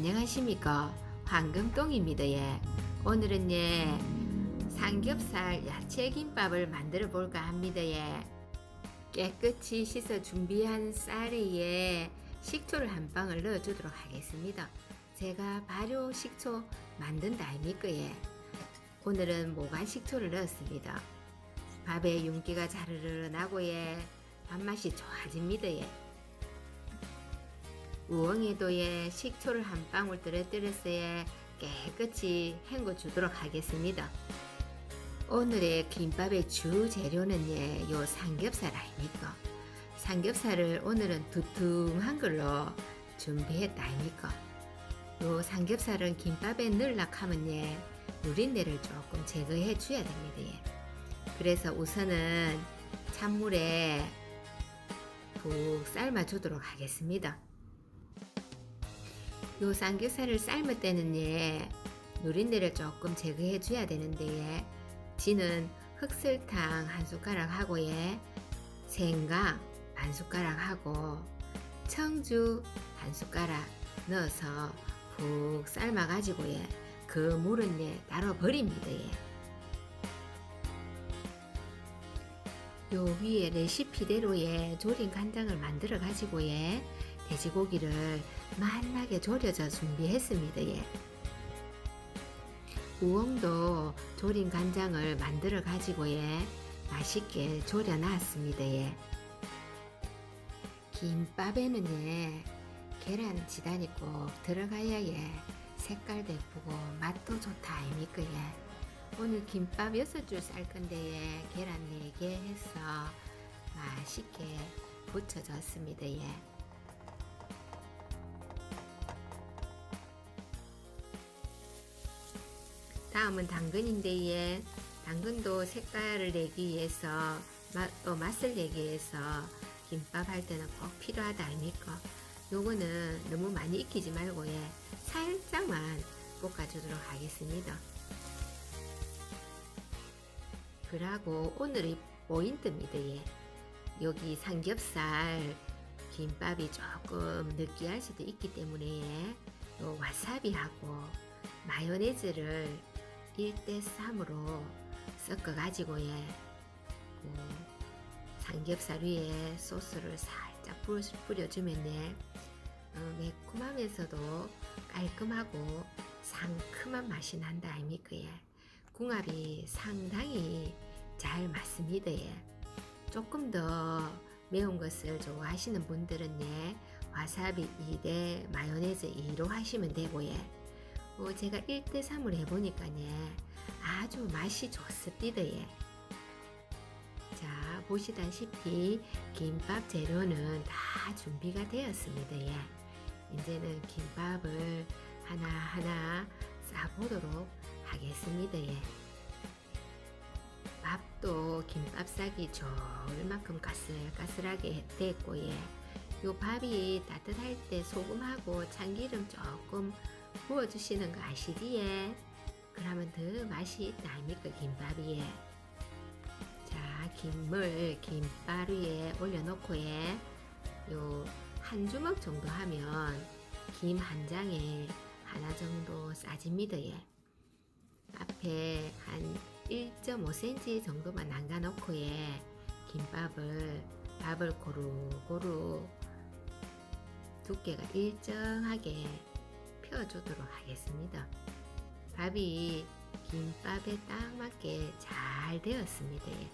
안녕하십니까? 황금똥입니다 예. 오늘은 예 삼겹살 야채 김밥을 만들어 볼까 합니다 예. 깨끗이 씻어 준비한 쌀에 예 식초를 한 방울 넣어 주도록 하겠습니다. 제가 발효 식초 만든다 아닙니까 예. 오늘은 모간 식초를 넣었습니다. 밥에 윤기가 자르르 나고 예 밥맛이 좋아집니다 예 우엉에도에 식초를 한 방울 떨어뜨려서에 깨끗이 헹궈 주도록 하겠습니다. 오늘의 김밥의 주 재료는 예, 요 삼겹살 아닙니까? 삼겹살을 오늘은 두툼한 걸로 준비했다 아닙니까? 요 삼겹살은 김밥에 넣으려고 하면 예, 누린내를 조금 제거해 줘야 됩니다. 예. 그래서 우선은 찬물에 푹 삶아 주도록 하겠습니다. 요 삼겹살을 삶을 때는 예, 누린내를 조금 제거해 줘야 되는데 예, 지는 흑설탕 한 숟가락 하고 예, 생강 반 숟가락 하고 청주 한 숟가락 넣어서 푹 삶아 가지고 예, 그 물은 예, 따로 버립니다 예. 요 위에 레시피대로 예, 조린 간장을 만들어 가지고 예, 돼지고기를 맛나게 졸여져 준비했습니다. 예. 우엉도 조린 간장을 만들어 가지고 예, 맛있게 졸여 놨습니다. 예. 김밥에는 예, 계란 지단이 꼭 들어가야 예, 색깔도 예쁘고 맛도 좋다 아닙니까 예. 오늘 김밥 6줄 쌀 건데 예, 계란 4개 해서 맛있게 부쳐줬습니다. 예. 다음은 당근인데 예, 당근도 색깔을 내기 위해서 맛, 또 맛을 내기 위해서 김밥 할 때는 꼭 필요하다 아닙니까? 요거는 너무 많이 익히지 말고 예, 살짝만 볶아주도록 하겠습니다. 그러고 오늘의 포인트입니다. 예. 여기 삼겹살 김밥이 조금 느끼할 수도 있기 때문에 예, 요 와사비하고 마요네즈를 1대 3으로 섞어 가지고 예, 그 삼겹살 위에 소스를 살짝 뿌려- 뿌려주면 예, 어, 매콤하면서도 깔끔하고 상큼한 맛이 난다 아닙니까 예. 궁합이 상당히 잘 맞습니다 예. 조금 더 매운 것을 좋아하시는 분들은 예, 와사비 2대 마요네즈 2로 하시면 되고 예. 어, 제가 1대3을 해보니까 예, 아주 맛이 좋습니다. 예. 자, 보시다시피 김밥 재료는 다 준비가 되었습니다. 예. 이제는 김밥을 하나하나 싸보도록 하겠습니다. 예. 밥도 김밥 싸기 좋을 만큼 까슬까슬하게 됐고 예. 요 밥이 따뜻할 때 소금하고 참기름 조금 부어주시는 거 아시지? 예? 그러면 더 맛이 있다 아닙니까 김밥이? 예. 자 김을 김밥 위에 올려놓고 예. 요한 주먹 정도 하면 김 한 장에 하나 정도 싸집니다. 예. 앞에 한 1.5cm 정도만 남가 놓고 예. 김밥을 밥을 고루고루 두께가 일정하게 펴주도록 하겠습니다. 밥이 김밥에 딱 맞게 잘 되었습니다. 예.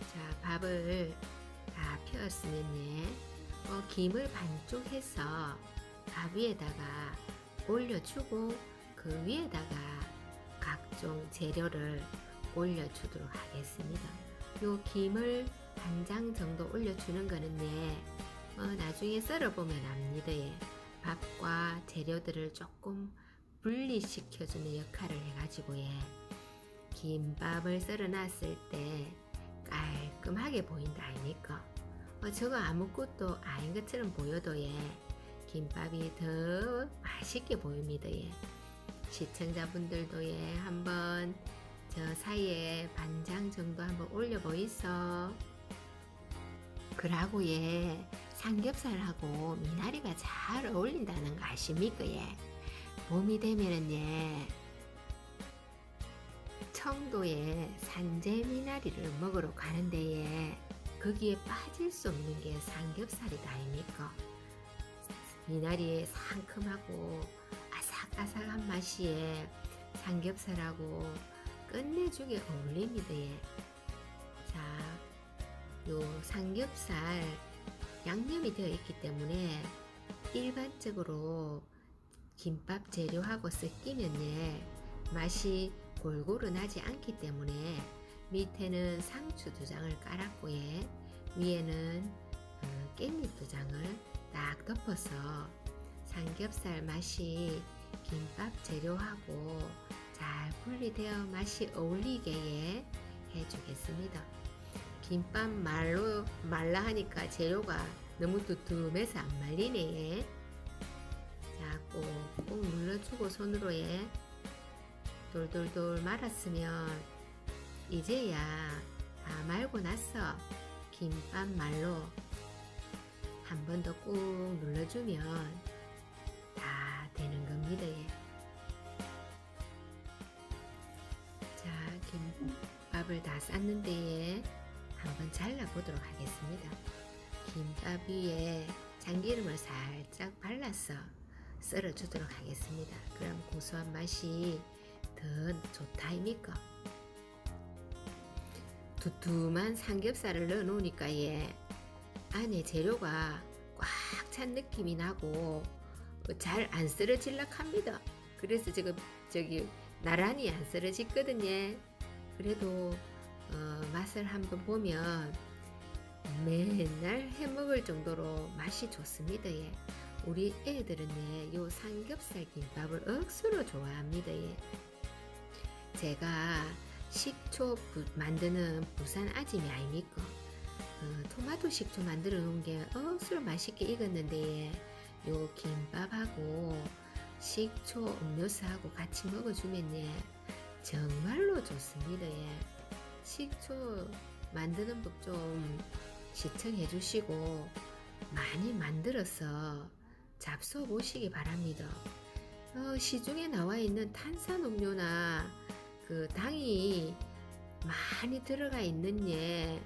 자, 밥을 다 펴었으면 예. 어, 김을 반쪽 해서 밥 위에다가 올려주고 그 위에다가 각종 재료를 올려주도록 하겠습니다. 요 김을 한장 정도 올려주는 거는 예, 어, 나중에 썰어보면 압니다. 예. 밥과 재료들을 조금 분리시켜주는 역할을 해가지고 예. 김밥을 썰어놨을 때 깔끔하게 보인다 아닙니까? 어, 저거 아무것도 아닌 것처럼 보여도 예. 김밥이 더 맛있게 보입니다. 예. 시청자분들도 예, 한번 저 사이에 반장 정도 한번 올려 보이소. 그러고 예, 삼겹살하고 미나리가 잘 어울린다는 거 아십니까 예. 봄이 되면은 예, 청도에 산재 미나리를 먹으러 가는데 예, 거기에 빠질 수 없는 게 삼겹살이다 아닙니까? 미나리의 상큼하고 아삭아삭한 맛이 예, 삼겹살하고 끝내주게 어울립니다. 예. 자, 요 삼겹살 양념이 되어 있기 때문에 일반적으로 김밥 재료하고 섞이면 예, 맛이 골고루 나지 않기 때문에 밑에는 상추 두 장을 깔았고 예, 위에는 어, 깻잎 두 장을 딱 덮어서 삼겹살 맛이 김밥 재료하고 잘 분리되어 맛이 어울리게 예, 해주겠습니다. 김밥 말로 말라 하니까 재료가 너무 두툼해서 안 말리네. 예. 자, 꾹꾹 눌러주고 손으로 예. 돌돌돌 말았으면 이제야 다 말고 나서 김밥 말로 한 번 더 꾹 눌러주면 다 되는 겁니다. 예. 자, 김밥을 다 쌌는데 한번 잘라보도록 하겠습니다. 김밥 위에 참기름을 살짝 발라서 썰어주도록 하겠습니다. 그럼 고소한 맛이 더 좋다입니까? 두툼한 삼겹살을 넣어 놓으니까 예, 안에 재료가 꽉 찬 느낌이 나고 잘안 썰어질라 합니다. 그래서 지금 저기 나란히 안 썰어지거든요. 그래도 어, 맛을 한번 보면 맨날 해 먹을 정도로 맛이 좋습니다. 예. 우리 애들은 예, 요 삼겹살 김밥을 억수로 좋아합니다. 예. 제가 식초 부- 만드는 부산 아짐이 아닙니까? 어, 토마토 식초 만들어 놓은 게 억수로 맛있게 익었는데 예, 요 김밥하고 식초 음료수하고 같이 먹어주면 예, 정말로 좋습니다. 예. 식초 만드는 법 좀 시청해 주시고 많이 만들어서 잡숴 보시기 바랍니다. 어, 시중에 나와 있는 탄산 음료나 그 당이 많이 들어가 있는 예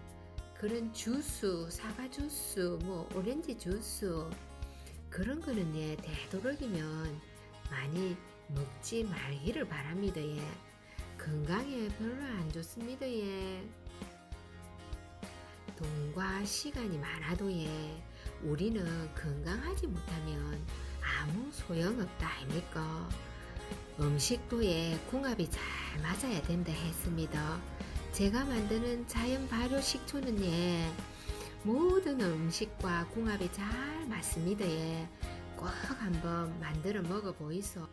그런 주스, 사과 주스, 뭐 오렌지 주스 그런 거는 예 되도록이면 많이 먹지 말기를 바랍니다. 예. 건강에 별로 안 좋습니다. 예. 돈과 시간이 많아도 예, 우리는 건강하지 못하면 아무 소용없다 아닙니까? 음식도 예, 궁합이 잘 맞아야 된다 했습니다. 제가 만드는 자연 발효 식초는 예, 모든 음식과 궁합이 잘 맞습니다. 예, 꼭 한번 만들어 먹어 보이소.